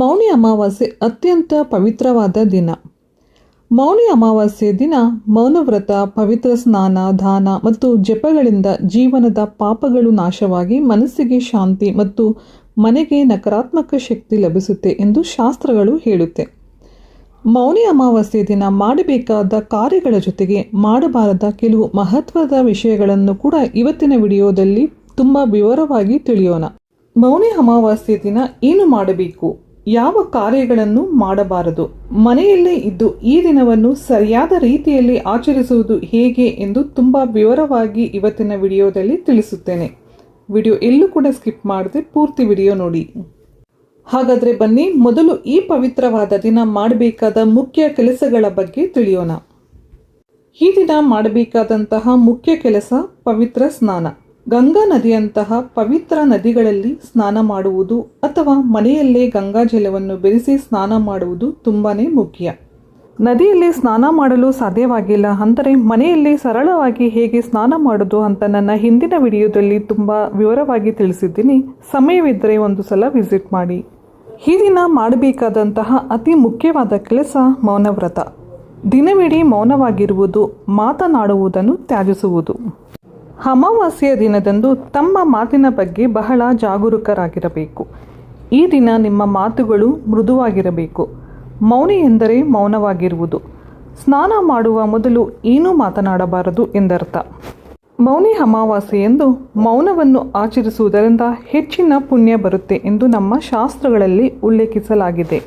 ಮೌನಿ ಅಮಾವಾಸ್ಯೆ ಅತ್ಯಂತ ಪವಿತ್ರವಾದ ದಿನ. ಮೌನಿ ಅಮಾವಾಸ್ಯೆ ದಿನ ಮೌನವ್ರತ, ಪವಿತ್ರ ಸ್ನಾನ, ದಾನ ಮತ್ತು ಜಪಗಳಿಂದ ಜೀವನದ ಪಾಪಗಳು ನಾಶವಾಗಿ ಮನಸ್ಸಿಗೆ ಶಾಂತಿ ಮತ್ತು ಮನೆಗೆ ನಕಾರಾತ್ಮಕ ಶಕ್ತಿ ಲಭಿಸುತ್ತೆ ಎಂದು ಶಾಸ್ತ್ರಗಳು ಹೇಳುತ್ತೆ. ಮೌನಿ ಅಮಾವಾಸ್ಯೆ ದಿನ ಮಾಡಬೇಕಾದ ಕಾರ್ಯಗಳ ಜೊತೆಗೆ ಮಾಡಬಾರದ ಕೆಲವು ಮಹತ್ವದ ವಿಷಯಗಳನ್ನು ಕೂಡ ಇವತ್ತಿನ ವಿಡಿಯೋದಲ್ಲಿ ತುಂಬ ವಿವರವಾಗಿ ತಿಳಿಯೋಣ. ಮೌನಿ ಅಮಾವಾಸ್ಯೆ ದಿನ ಏನು ಮಾಡಬೇಕು? ಯಾವ ಕಾರ್ಯಗಳನ್ನು ಮಾಡಬಾರದು? ಮನೆಯಲ್ಲೇ ಇದ್ದು ಈ ದಿನವನ್ನು ಸರಿಯಾದ ರೀತಿಯಲ್ಲಿ ಆಚರಿಸುವುದು ಹೇಗೆ ಎಂದು ತುಂಬ ವಿವರವಾಗಿ ಇವತ್ತಿನ ವಿಡಿಯೋದಲ್ಲಿ ತಿಳಿಸುತ್ತೇನೆ. ವಿಡಿಯೋ ಎಲ್ಲೂ ಕೂಡ ಸ್ಕಿಪ್ ಮಾಡದೆ ಪೂರ್ತಿ ವಿಡಿಯೋ ನೋಡಿ. ಹಾಗಾದರೆ ಬನ್ನಿ, ಮೊದಲು ಈ ಪವಿತ್ರವಾದ ದಿನ ಮಾಡಬೇಕಾದ ಮುಖ್ಯ ಕೆಲಸಗಳ ಬಗ್ಗೆ ತಿಳಿಯೋಣ. ಈ ದಿನ ಮಾಡಬೇಕಾದಂತಹ ಮುಖ್ಯ ಕೆಲಸ ಪವಿತ್ರ ಸ್ನಾನ. ಗಂಗಾ ನದಿಯಂತಹ ಪವಿತ್ರ ನದಿಗಳಲ್ಲಿ ಸ್ನಾನ ಮಾಡುವುದು ಅಥವಾ ಮನೆಯಲ್ಲೇ ಗಂಗಾ ಜಲವನ್ನು ಬೆರೆಸಿ ಸ್ನಾನ ಮಾಡುವುದು ತುಂಬಾ ಮುಖ್ಯ. ನದಿಯಲ್ಲಿ ಸ್ನಾನ ಮಾಡಲು ಸಾಧ್ಯವಾಗಿಲ್ಲ ಅಂದರೆ ಮನೆಯಲ್ಲಿ ಸರಳವಾಗಿ ಹೇಗೆ ಸ್ನಾನ ಮಾಡೋದು ಅಂತ ನನ್ನ ಹಿಂದಿನ ವಿಡಿಯೋದಲ್ಲಿ ತುಂಬ ವಿವರವಾಗಿ ತಿಳಿಸಿದ್ದೀನಿ. ಸಮಯವಿದ್ದರೆ ಒಂದು ಸಲ ವಿಸಿಟ್ ಮಾಡಿ. ಈ ದಿನ ಮಾಡಬೇಕಾದಂತಹ ಅತಿ ಮುಖ್ಯವಾದ ಕೆಲಸ ಮೌನವ್ರತ. ದಿನವಿಡೀ ಮೌನವಾಗಿರುವುದು, ಮಾತನಾಡುವುದನ್ನು ತ್ಯಾಜಿಸುವುದು. ಅಮಾವಾಸ್ಯೆಯ ದಿನದಂದು ತಮ್ಮ ಮಾತಿನ ಬಗ್ಗೆ ಬಹಳ ಜಾಗರೂಕರಾಗಿರಬೇಕು. ಈ ದಿನ ನಿಮ್ಮ ಮಾತುಗಳು ಮೃದುವಾಗಿರಬೇಕು. ಮೌನಿ ಎಂದರೆ ಮೌನವಾಗಿರುವುದು. ಸ್ನಾನ ಮಾಡುವ ಮೊದಲು ಏನೂ ಮಾತನಾಡಬಾರದು ಎಂದರ್ಥ. ಮೌನಿ ಅಮಾವಾಸ್ಯೆಯಂದು ಮೌನವನ್ನು ಆಚರಿಸುವುದರಿಂದ ಹೆಚ್ಚಿನ ಪುಣ್ಯ ಬರುತ್ತೆ ಎಂದು ನಮ್ಮ ಶಾಸ್ತ್ರಗಳಲ್ಲಿ ಉಲ್ಲೇಖಿಸಲಾಗಿದೆ.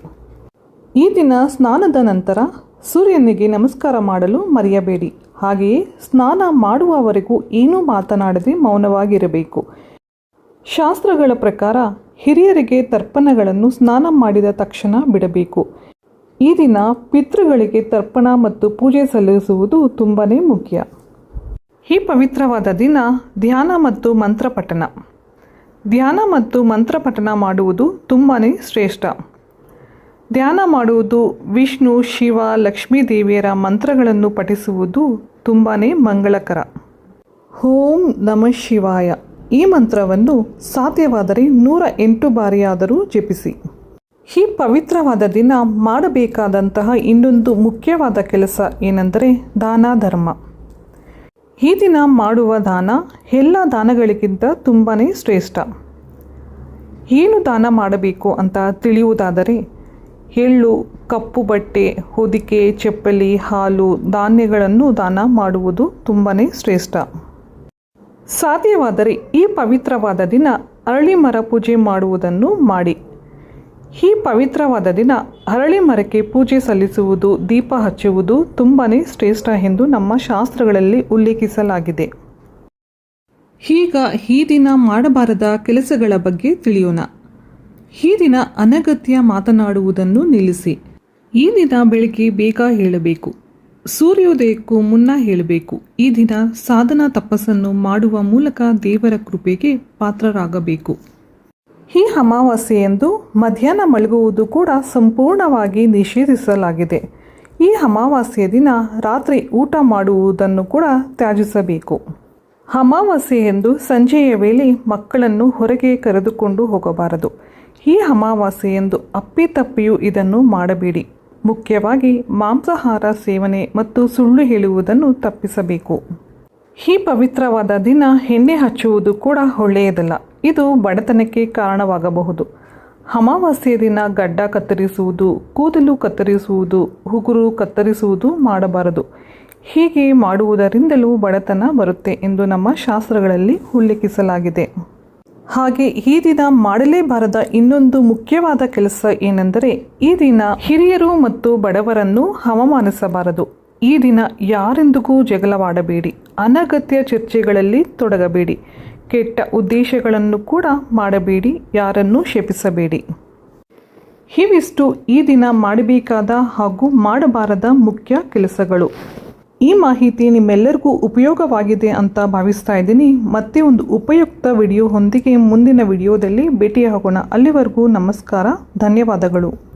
ಈ ದಿನ ಸ್ನಾನದ ನಂತರ ಸೂರ್ಯನಿಗೆ ನಮಸ್ಕಾರ ಮಾಡಲು ಮರೆಯಬೇಡಿ. ಹಾಗೆಯೇ ಸ್ನಾನ ಮಾಡುವವರೆಗೂ ಏನೂ ಮಾತನಾಡದೆ ಮೌನವಾಗಿರಬೇಕು. ಶಾಸ್ತ್ರಗಳ ಪ್ರಕಾರ ಹಿರಿಯರಿಗೆ ತರ್ಪಣಗಳನ್ನು ಸ್ನಾನ ಮಾಡಿದ ತಕ್ಷಣ ಬಿಡಬೇಕು. ಈ ದಿನ ಪಿತೃಗಳಿಗೆ ತರ್ಪಣ ಮತ್ತು ಪೂಜೆ ಸಲ್ಲಿಸುವುದು ತುಂಬಾ ಮುಖ್ಯ. ಈ ಪವಿತ್ರವಾದ ದಿನ ಧ್ಯಾನ ಮತ್ತು ಮಂತ್ರಪಠಣ. ಧ್ಯಾನ ಮತ್ತು ಮಂತ್ರಪಠಣ ಮಾಡುವುದು ತುಂಬಾ ಶ್ರೇಷ್ಠ. ಧ್ಯಾನ ಮಾಡುವುದು ವಿಷ್ಣು, ಶಿವ, ಲಕ್ಷ್ಮೀ ದೇವಿಯರ ಮಂತ್ರಗಳನ್ನು ಪಠಿಸುವುದು ತುಂಬಾ ಮಂಗಳಕರ. ಓಂ ನಮ ಶಿವಾಯ. ಈ ಮಂತ್ರವನ್ನು ಸಾಧ್ಯವಾದರೆ ನೂರ ಎಂಟು ಬಾರಿಯಾದರೂ ಜಪಿಸಿ. ಈ ಪವಿತ್ರವಾದ ದಿನ ಮಾಡಬೇಕಾದಂತಹ ಇನ್ನೊಂದು ಮುಖ್ಯವಾದ ಕೆಲಸ ಏನೆಂದರೆ ದಾನ ಧರ್ಮ. ಈ ದಿನ ಮಾಡುವ ದಾನ ಎಲ್ಲ ದಾನಗಳಿಗಿಂತ ತುಂಬಾ ಶ್ರೇಷ್ಠ. ಏನು ದಾನ ಮಾಡಬೇಕು ಅಂತ ತಿಳಿಯುವುದಾದರೆ ಎಳ್ಳು, ಕಪ್ಪು ಬಟ್ಟೆ, ಹೊದಿಕೆ, ಚಪ್ಪಲಿ, ಹಾಲು, ಧಾನ್ಯಗಳನ್ನು ದಾನ ಮಾಡುವುದು ತುಂಬಾ ಶ್ರೇಷ್ಠ. ಸಾಧ್ಯವಾದರೆ ಈ ಪವಿತ್ರವಾದ ದಿನ ಅರಳಿ ಮರ ಪೂಜೆ ಮಾಡುವುದನ್ನು ಮಾಡಿ. ಈ ಪವಿತ್ರವಾದ ದಿನ ಅರಳಿ ಮರಕ್ಕೆ ಪೂಜೆ ಸಲ್ಲಿಸುವುದು, ದೀಪ ಹಚ್ಚುವುದು ತುಂಬಾ ಶ್ರೇಷ್ಠ ಎಂದು ನಮ್ಮ ಶಾಸ್ತ್ರಗಳಲ್ಲಿ ಉಲ್ಲೇಖಿಸಲಾಗಿದೆ. ಈಗ ಈ ದಿನ ಮಾಡಬಾರದ ಕೆಲಸಗಳ ಬಗ್ಗೆ ತಿಳಿಯೋಣ. ಈ ದಿನ ಅನಗತ್ಯ ಮಾತನಾಡುವುದನ್ನು ನಿಲ್ಲಿಸಿ. ಈ ದಿನ ಬೆಳಿಗ್ಗೆ ಬೇಗ ಹೇಳಬೇಕು. ಸೂರ್ಯೋದಯಕ್ಕೂ ಮುನ್ನ ಹೇಳಬೇಕು. ಈ ದಿನ ಸಾಧನಾ ತಪಸ್ಸನ್ನು ಮಾಡುವ ಮೂಲಕ ದೇವರ ಕೃಪೆಗೆ ಪಾತ್ರರಾಗಬೇಕು. ಈ ಅಮಾವಾಸ್ಯೆಯಂದು ಮಧ್ಯಾಹ್ನ ಮಲಗುವುದು ಕೂಡ ಸಂಪೂರ್ಣವಾಗಿ ನಿಷೇಧಿಸಲಾಗಿದೆ. ಈ ಅಮಾವಾಸ್ಯೆಯ ದಿನ ರಾತ್ರಿ ಊಟ ಮಾಡುವುದನ್ನು ಕೂಡ ತ್ಯಾಜಿಸಬೇಕು. ಅಮಾವಾಸ್ಯೆಯಂದು ಸಂಜೆಯ ವೇಳೆ ಮಕ್ಕಳನ್ನು ಹೊರಗೆ ಕರೆದುಕೊಂಡು ಹೋಗಬಾರದು. ಈ ಅಮಾವಾಸ್ಯೆಯಂದು ಅಪ್ಪಿತಪ್ಪಿಯೂ ಇದನ್ನು ಮಾಡಬೇಡಿ. ಮುಖ್ಯವಾಗಿ ಮಾಂಸಾಹಾರ ಸೇವನೆ ಮತ್ತು ಸುಳ್ಳು ಹೇಳುವುದನ್ನು ತಪ್ಪಿಸಬೇಕು. ಈ ಪವಿತ್ರವಾದ ದಿನ ಎಣ್ಣೆ ಹಚ್ಚುವುದು ಕೂಡ ಒಳ್ಳೆಯದಲ್ಲ. ಇದು ಬಡತನಕ್ಕೆ ಕಾರಣವಾಗಬಹುದು. ಅಮಾವಾಸ್ಯೆ ದಿನ ಗಡ್ಡ ಕತ್ತರಿಸುವುದು, ಕೂದಲು ಕತ್ತರಿಸುವುದು, ಉಗುರು ಕತ್ತರಿಸುವುದು ಮಾಡಬಾರದು. ಹೀಗೆ ಮಾಡುವುದರಿಂದಲೂ ಬಡತನ ಬರುತ್ತೆ ಎಂದು ನಮ್ಮ ಶಾಸ್ತ್ರಗಳಲ್ಲಿ ಉಲ್ಲೇಖಿಸಲಾಗಿದೆ. ಹಾಗೆ ಈ ದಿನ ಮಾಡಲೇಬಾರದ ಇನ್ನೊಂದು ಮುಖ್ಯವಾದ ಕೆಲಸ ಏನೆಂದರೆ, ಈ ದಿನ ಹಿರಿಯರು ಮತ್ತು ಬಡವರನ್ನು ಹವಮಾನಿಸಬಾರದು ಈ ದಿನ ಯಾರೆಂದಿಗೂ ಜಗಳವಾಡಬೇಡಿ. ಅನಗತ್ಯ ಚರ್ಚೆಗಳಲ್ಲಿ ತೊಡಗಬೇಡಿ. ಕೆಟ್ಟ ಉದ್ದೇಶಗಳನ್ನು ಕೂಡ ಮಾಡಬೇಡಿ. ಯಾರನ್ನೂ ಶಪಿಸಬೇಡಿ. ಇವಿಷ್ಟು ಈ ದಿನ ಮಾಡಬೇಕಾದ ಹಾಗೂ ಮಾಡಬಾರದ ಮುಖ್ಯ ಕೆಲಸಗಳು. ಈ ಮಾಹಿತಿ ನಿಮ್ಮೆಲ್ಲರಿಗೂ ಉಪಯೋಗವಾಗಿದೆ ಅಂತ ಭಾವಿಸ್ತಾ ಇದ್ದೀನಿ. ಮತ್ತೆ ಒಂದು ಉಪಯುಕ್ತ ವಿಡಿಯೋ ಹೊಂದಿಗೆ ಮುಂದಿನ ವಿಡಿಯೋದಲ್ಲಿ ಭೇಟಿಯಾಗೋಣ. ಅಲ್ಲಿವರೆಗೂ ನಮಸ್ಕಾರ, ಧನ್ಯವಾದಗಳು.